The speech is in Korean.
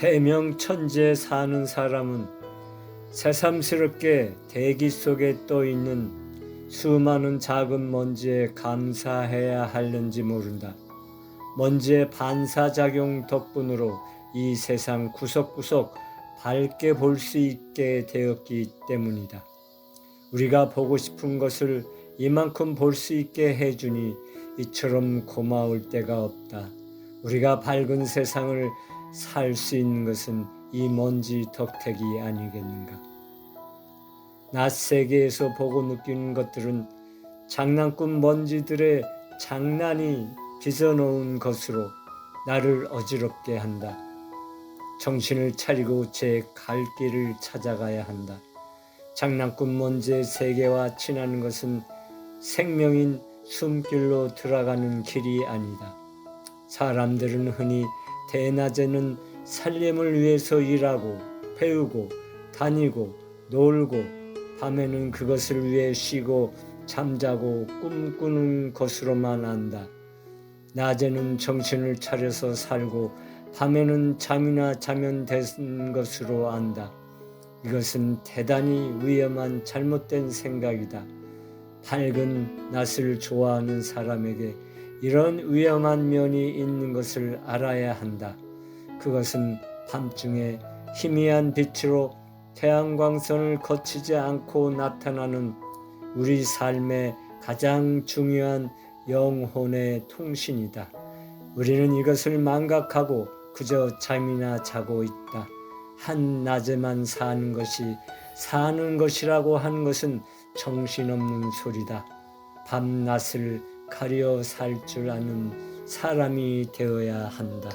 대명 천지에 사는 사람은 새삼스럽게 대기 속에 떠 있는 수많은 작은 먼지에 감사해야 할는지 모른다. 먼지의 반사작용 덕분으로 이 세상 구석구석 밝게 볼 수 있게 되었기 때문이다. 우리가 보고 싶은 것을 이만큼 볼 수 있게 해주니 이처럼 고마울 때가 없다. 우리가 밝은 세상을 살 수 있는 것은 이 먼지 덕택이 아니겠는가. 낮 세계에서 보고 느끼는 것들은 장난꾼 먼지들의 장난이 빚어놓은 것으로 나를 어지럽게 한다. 정신을 차리고 제 갈 길을 찾아가야 한다. 장난꾼 먼지의 세계와 친하는 것은 생명인 숨길로 들어가는 길이 아니다. 사람들은 흔히 대낮에는 살림을 위해서 일하고 배우고 다니고 놀고 밤에는 그것을 위해 쉬고 잠자고 꿈꾸는 것으로만 안다. 낮에는 정신을 차려서 살고 밤에는 잠이나 자면 되는 것으로 안다. 이것은 대단히 위험한 잘못된 생각이다. 밝은 낮을 좋아하는 사람에게 이런 위험한 면이 있는 것을 알아야 한다. 그것은 밤중에 희미한 빛으로 태양광선을 거치지 않고 나타나는 우리 삶의 가장 중요한 영혼의 통신이다. 우리는 이것을 망각하고 그저 잠이나 자고 있다. 한 낮에만 사는 것이 사는 것이라고 하는 것은 정신없는 소리다. 밤낮을 가려 살 줄 아는 사람이 되어야 한다.